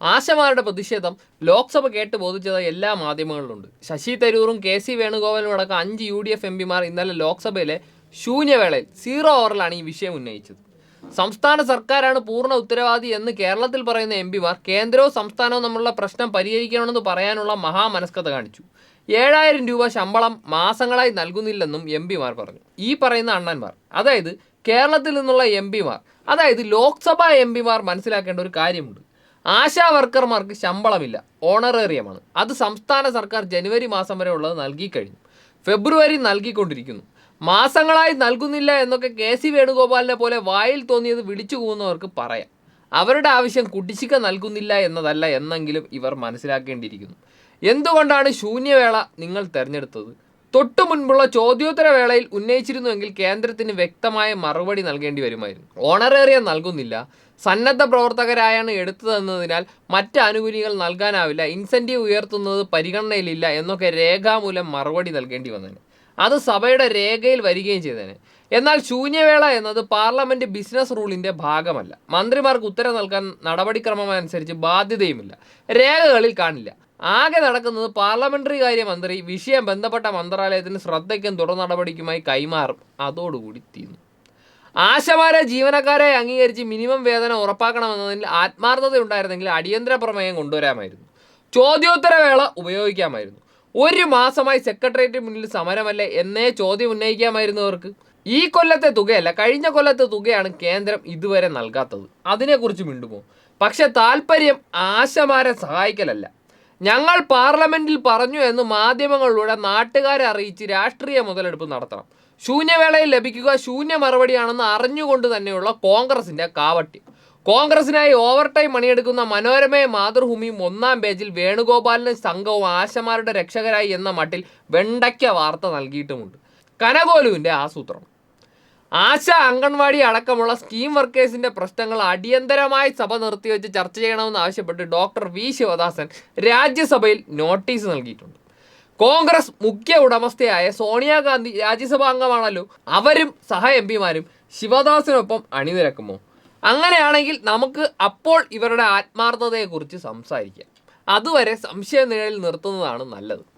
ആശമാരുടെ പ്രതിഷേധം ലോക്സഭ കേട്ട് ബോധിച്ചത് എല്ലാ മാധ്യമങ്ങളിലുണ്ട്. ശശി തരൂറും കെ സി വേണുഗോപാലും അടക്കം അഞ്ച് യു ഡി എഫ് എം പിമാർ ഇന്നലെ ലോക്സഭയിലെ ശൂന്യവേളയിൽ സീറോ ഓവറിലാണ് ഈ വിഷയം ഉന്നയിച്ചത്. സംസ്ഥാന സർക്കാരാണ് പൂർണ ഉത്തരവാദി എന്ന് കേരളത്തിൽ പറയുന്ന എം പിമാർ കേന്ദ്രവും സംസ്ഥാനവും തമ്മിലുള്ള പ്രശ്നം പരിഹരിക്കണമെന്ന് പറയാനുള്ള മഹാമനസ്കത കാണിച്ചു. ഏഴായിരം രൂപ ശമ്പളം മാസങ്ങളായി നൽകുന്നില്ലെന്നും എം പിമാർ പറഞ്ഞു. ഈ പറയുന്ന അണ്ണന്മാർ അതായത് കേരളത്തിൽ നിന്നുള്ള എം പിമാർ അതായത് ലോക്സഭാ എം പിമാർ മനസ്സിലാക്കേണ്ട ഒരു കാര്യമുണ്ട്. ആശാ വർക്കർമാർക്ക് ശമ്പളമില്ല. ഓണറേറിയമാണ്. അത് സംസ്ഥാന സർക്കാർ ജനുവരി മാസം വരെ ഉള്ളത് നൽകി കഴിഞ്ഞു. ഫെബ്രുവരി നൽകിക്കൊണ്ടിരിക്കുന്നു. മാസങ്ങളായി നൽകുന്നില്ല എന്നൊക്കെ കെ സി വേണുഗോപാലിനെ പോലെ വായിൽ തോന്നിയത് വിളിച്ചു പോകുന്നവർക്ക് പറയാം. അവരുടെ ആവശ്യം കുടിശ്ശിക നൽകുന്നില്ല എന്നതല്ല എന്നെങ്കിലും ഇവർ മനസ്സിലാക്കേണ്ടിയിരിക്കുന്നു. എന്തുകൊണ്ടാണ് ശൂന്യവേള നിങ്ങൾ തിരഞ്ഞെടുത്തത്? തൊട്ടു മുൻപുള്ള ചോദ്യോത്തര വേളയിൽ ഉന്നയിച്ചിരുന്നുവെങ്കിൽ കേന്ദ്രത്തിന് വ്യക്തമായ മറുപടി നൽകേണ്ടി വരുമായിരുന്നു. ഓണറേറിയം നൽകുന്നില്ല. സന്നദ്ധ പ്രവർത്തകരായാണ് എടുത്തതെന്നതിനാൽ മറ്റ് ആനുകൂല്യങ്ങൾ നൽകാനാവില്ല ഇൻസെന്റീവ് ഉയർത്തുന്നത് പരിഗണനയിലില്ല എന്നൊക്കെ രേഖാമൂലം മറുപടി നൽകേണ്ടി വന്നതിന് അത് സഭയുടെ രേഖയിൽ വരികയും ചെയ്തതിന് എന്നാൽ ശൂന്യവേള എന്നത് പാർലമെന്റ് ബിസിനസ് റൂളിന്റെ ഭാഗമല്ല. മന്ത്രിമാർക്ക് ഉത്തരം നൽകാൻ നടപടിക്രമം അനുസരിച്ച് ബാധ്യതയുമില്ല. രേഖകളിൽ കാണില്ല. ആകെ നടക്കുന്നത് പാർലമെന്ററി കാര്യ മന്ത്രി വിഷയം ബന്ധപ്പെട്ട മന്ത്രാലയത്തിന് ശ്രദ്ധയ്ക്കും തുടർ നടപടിക്കുമായി കൈമാറും. അതോടുകൂടി തീർന്നു. ആശമാരെ ജീവനക്കാരെ അംഗീകരിച്ച് മിനിമം വേതനം ഉറപ്പാക്കണമെന്നതിൽ ആത്മാർത്ഥത ഉണ്ടായിരുന്നെങ്കിൽ അടിയന്തര പ്രമേയം കൊണ്ടുവരാമായിരുന്നു. ചോദ്യോത്തരവേള ഉപയോഗിക്കാമായിരുന്നു. ഒരു മാസമായി സെക്രട്ടേറിയറ്റ് മുന്നിൽ സമരമല്ലേ എന്നേ ചോദ്യം ഉന്നയിക്കാമായിരുന്നു അവർക്ക് ഈ കൊല്ലത്തെ തുകയല്ല കഴിഞ്ഞ കൊല്ലത്തെ തുകയാണ് കേന്ദ്രം ഇതുവരെ നൽകാത്തത്. അതിനെക്കുറിച്ച് മിണ്ടുമോ? പക്ഷെ താല്പര്യം ആശമാരെ സഹായിക്കലല്ല. ഞങ്ങൾ പാർലമെന്റിൽ പറഞ്ഞു എന്ന് മാധ്യമങ്ങളിലൂടെ നാട്ടുകാരെ അറിയിച്ച് രാഷ്ട്രീയ മുതലെടുപ്പ് നടത്തണം. ശൂന്യവേളയിൽ ലഭിക്കുക ശൂന്യ മറുപടിയാണെന്ന് അറിഞ്ഞുകൊണ്ട് തന്നെയുള്ള കോൺഗ്രസിന്റെ കാവട്യം. കോൺഗ്രസിനായി ഓവർ ടൈം പണിയെടുക്കുന്ന മനോരമയെ മാതൃഭൂമിയും ഒന്നാം പേജിൽ വേണുഗോപാലിനും സംഘവും ആശമാരുടെ രക്ഷകരായി എന്ന മട്ടിൽ വെണ്ടയ്ക്ക വാർത്ത നൽകിയിട്ടുമുണ്ട്. കനകോലുവിന്റെ ആസൂത്രണം. ആശ അംഗൻവാടി അടക്കമുള്ള സ്കീം വർക്കേഴ്സിന്റെ പ്രശ്നങ്ങൾ അടിയന്തരമായി സഭ നിർത്തിവെച്ച് ചർച്ച ചെയ്യണമെന്ന് ആവശ്യപ്പെട്ട് ഡോക്ടർ വി ശിവദാസൻ രാജ്യസഭയിൽ നോട്ടീസ് നൽകിയിട്ടുണ്ട്. കോൺഗ്രസ് മുഖ്യ ഉടമസ്ഥയായ സോണിയാഗാന്ധി രാജ്യസഭാ അംഗമാണല്ലോ. അവരും സഹ എം പിമാരും ശിവദാസിനൊപ്പം അണിനിരക്കുമോ? അങ്ങനെയാണെങ്കിൽ നമുക്ക് അപ്പോൾ ഇവരുടെ ആത്മാർത്ഥതയെക്കുറിച്ച് സംസാരിക്കാം. അതുവരെ സംശയ നിഴലിൽ നിർത്തുന്നതാണ് നല്ലത്.